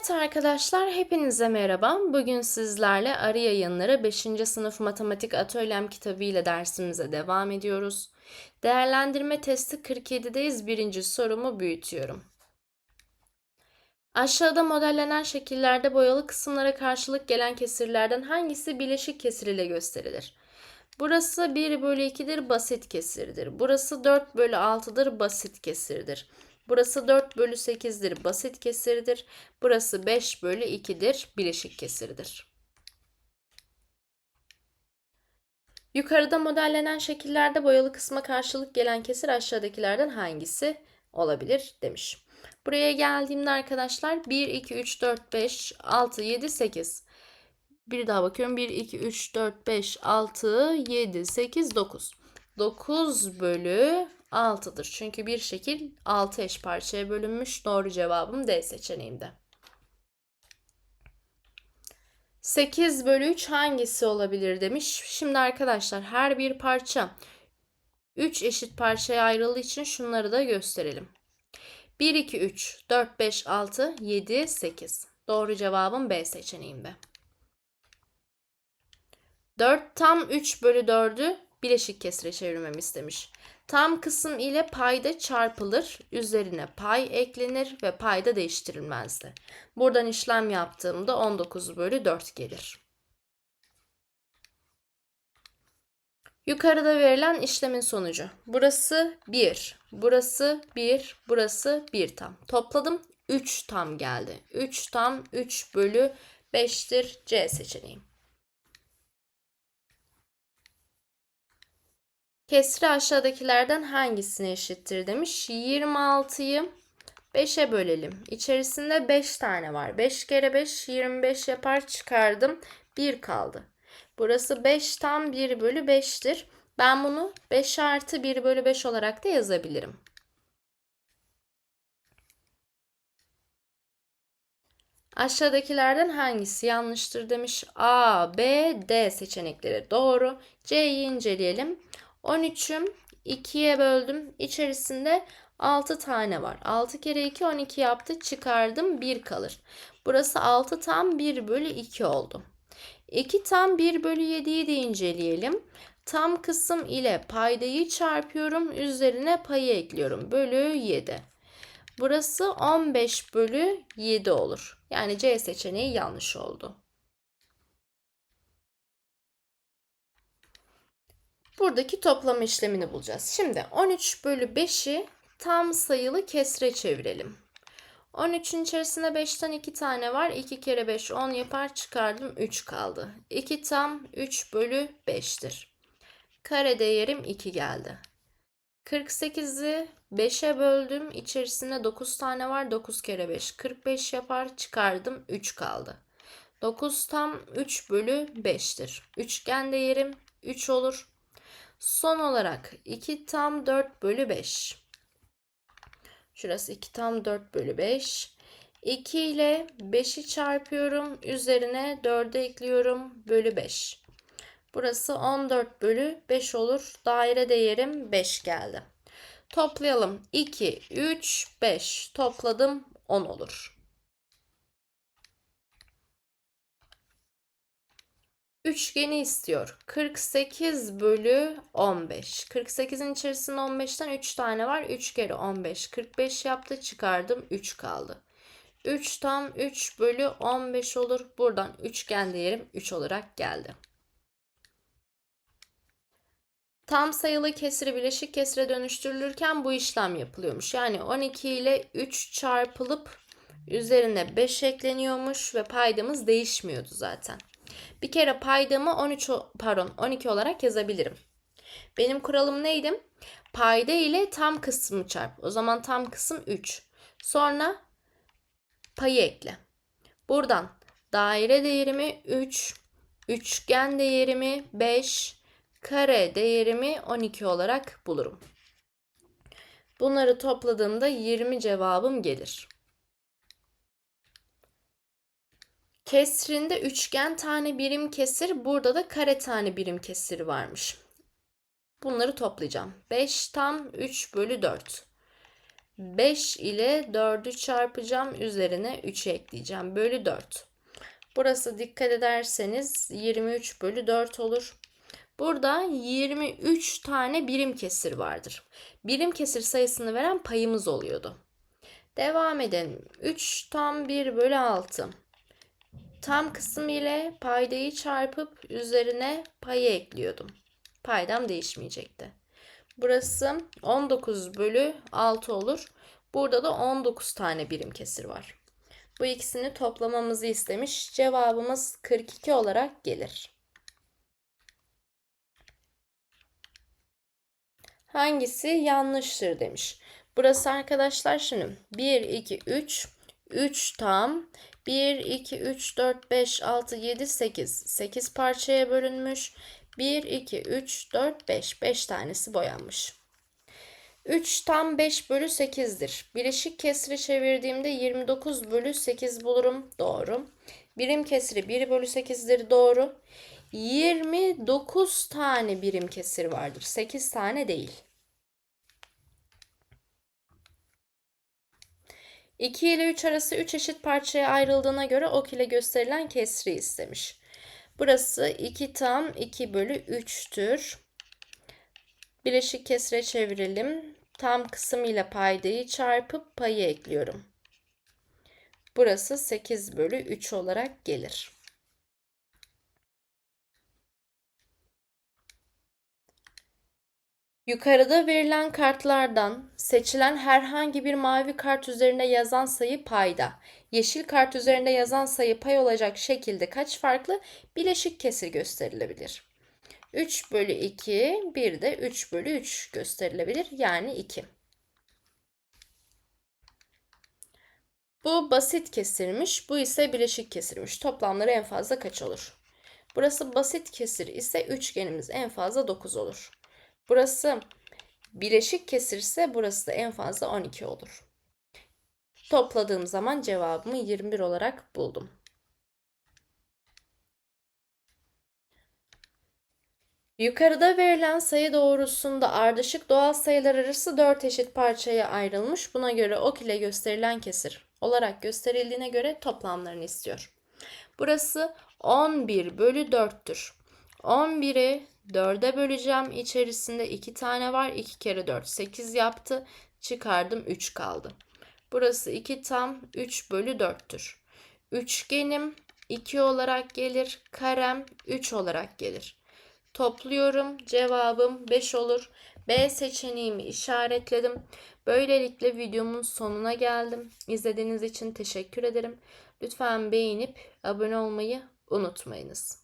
Evet arkadaşlar hepinize merhaba. Bugün sizlerle Arı Yayınları 5. sınıf matematik atölyem kitabı ile dersimize devam ediyoruz. Değerlendirme testi 47'deyiz. Birinci sorumu büyütüyorum. Aşağıda modellenen şekillerde boyalı kısımlara karşılık gelen kesirlerden hangisi bileşik kesir ile gösterilir? Burası 1 bölü 2'dir basit kesirdir. Burası 4 bölü 6'dır basit kesirdir. Burası 4 bölü 8'dir basit kesirdir. Burası 5 bölü 2'dir bileşik kesirdir. Yukarıda modellenen şekillerde boyalı kısma karşılık gelen kesir aşağıdakilerden hangisi olabilir demiş. Buraya geldiğimde arkadaşlar 1, 2, 3, 4, 5, 6, 7, 8. Bir daha bakıyorum. 1, 2, 3, 4, 5, 6, 7, 8, 9. 9 bölü 6'dır. Çünkü bir şekil 6 eş parçaya bölünmüş. Doğru cevabım D seçeneğinde. 8 bölü 3 hangisi olabilir demiş. Şimdi arkadaşlar her bir parça 3 eşit parçaya ayrıldığı için şunları da gösterelim. 1, 2, 3, 4, 5, 6, 7, 8. Doğru cevabım B seçeneğinde. 4 tam 3 bölü 4'ü bileşik kesire çevirmemi istemiş. Tam kısım ile payda çarpılır, üzerine pay eklenir ve payda değiştirilmezdi. Buradan işlem yaptığımda 19 bölü 4 gelir. Yukarıda verilen işlemin sonucu. Burası 1, burası 1, burası 1 tam. Topladım 3 tam geldi. 3 tam 3 bölü 5'tir C seçeneğim. Kesri aşağıdakilerden hangisine eşittir demiş. 26'yı 5'e bölelim. İçerisinde 5 tane var. 5 kere 5 25 yapar çıkardım. 1 kaldı. Burası 5 tam 1 bölü 5'tir. Ben bunu 5 artı 1 bölü 5 olarak da yazabilirim. Aşağıdakilerden hangisi yanlıştır demiş. A, B, D seçenekleri doğru. C'yi inceleyelim. 13'üm 2'ye böldüm. İçerisinde 6 tane var. 6 kere 2 12 yaptı. Çıkardım 1 kalır. Burası 6 tam 1 bölü 2 oldu. 2 tam 1 bölü 7'yi de inceleyelim. Tam kısım ile paydayı çarpıyorum. Üzerine payı ekliyorum. Bölü 7. Burası 15 bölü 7 olur. Yani C seçeneği yanlış oldu. Buradaki toplama işlemini bulacağız. Şimdi 13 bölü 5'i tam sayılı kesre çevirelim. 13'ün içerisinde 5'ten 2 tane var. 2 kere 5 10 yapar çıkardım 3 kaldı. 2 tam 3 bölü 5'tir. Kare değerim 2 geldi. 48'i 5'e böldüm. İçerisinde 9 tane var. 9 kere 5 45 yapar çıkardım 3 kaldı. 9 tam 3 bölü 5'tir. Üçgen değerim 3 olur. Son olarak 2 tam 4 bölü 5. Şurası 2 tam 4 bölü 5. 2 ile 5'i çarpıyorum. Üzerine 4'ü ekliyorum. Bölü 5. Burası 14 bölü 5 olur. Daire değerim 5 geldi. Toplayalım. 2, 3, 5. Topladım 10 olur. Üçgeni istiyor. 48 bölü 15. 48'in içerisinde 15'ten 3 tane var. 3 kere 15. 45 yaptı. Çıkardım. 3 kaldı. 3 tam 3 bölü 15 olur. Buradan üçgen değerim 3 olarak geldi. Tam sayılı kesri bileşik kesire dönüştürülürken bu işlem yapılıyormuş. Yani 12 ile 3 çarpılıp üzerine 5 ekleniyormuş ve paydamız değişmiyordu zaten. Bir kere paydamı 13 pardon 12 olarak yazabilirim. Benim kuralım neydi? Payda ile tam kısmı çarp. O zaman tam kısım 3. Sonra payı ekle. Buradan daire değerimi 3, üçgen değerimi 5, kare değerimi 12 olarak bulurum. Bunları topladığımda 20 cevabım gelir. Kesrinde üçgen tane birim kesir, burada da kare tane birim kesir varmış. Bunları toplayacağım. 5 tam 3 bölü 4. 5 ile 4'ü çarpacağım. Üzerine 3'ü ekleyeceğim. Bölü 4. Burası dikkat ederseniz 23 bölü 4 olur. Burada 23 tane birim kesir vardır. Birim kesir sayısını veren payımız oluyordu. Devam edelim. 3 tam 1 bölü 6. Tam kısım ile paydayı çarpıp üzerine payı ekliyordum. Paydam değişmeyecekti. Burası 19 bölü 6 olur. Burada da 19 tane birim kesir var. Bu ikisini toplamamızı istemiş. Cevabımız 42 olarak gelir. Hangisi yanlıştır demiş. Burası arkadaşlar şimdi 1, 2, 3, 3 tam, 1, 2, 3, 4, 5, 6, 7, 8. 8 parçaya bölünmüş. 1, 2, 3, 4, 5. 5 tanesi boyanmış. 3 tam 5 bölü 8'dir. Bileşik kesri çevirdiğimde 29 bölü 8 bulurum. Doğru. Birim kesri 1 bölü 8'dir. Doğru. 29 tane birim kesir vardır. 8 tane değil. 2 ile 3 arası 3 eşit parçaya ayrıldığına göre ok ile gösterilen kesri istemiş. Burası 2 tam 2 bölü 3'tür. Bileşik kesre çevirelim. Tam kısım ile paydayı çarpıp payı ekliyorum. Burası 8 bölü 3 olarak gelir. Yukarıda verilen kartlardan seçilen herhangi bir mavi kart üzerinde yazan sayı payda, yeşil kart üzerinde yazan sayı pay olacak şekilde kaç farklı bileşik kesir gösterilebilir? 3 bölü 2, bir de 3 bölü 3 gösterilebilir. Yani 2. Bu basit kesirmiş, bu ise bileşik kesirmiş. Toplamları en fazla kaç olur? Burası basit kesir ise üçgenimiz en fazla 9 olur. Burası bileşik kesirse burası da en fazla 12 olur. Topladığım zaman cevabımı 21 olarak buldum. Yukarıda verilen sayı doğrusunda ardışık doğal sayılar arası 4 eşit parçaya ayrılmış. Buna göre ok ile gösterilen kesir olarak gösterildiğine göre toplamlarını istiyor. Burası 11 bölü 4'tür. 11'i 4'e böleceğim. İçerisinde 2 tane var. 2 kere 4 8 yaptı. Çıkardım 3 kaldı. Burası 2 tam 3 bölü 4'tür. Üçgenim 2 olarak gelir. Karem 3 olarak gelir. Topluyorum. Cevabım 5 olur. B seçeneğimi işaretledim. Böylelikle videomun sonuna geldim. İzlediğiniz için teşekkür ederim. Lütfen beğenip abone olmayı unutmayınız.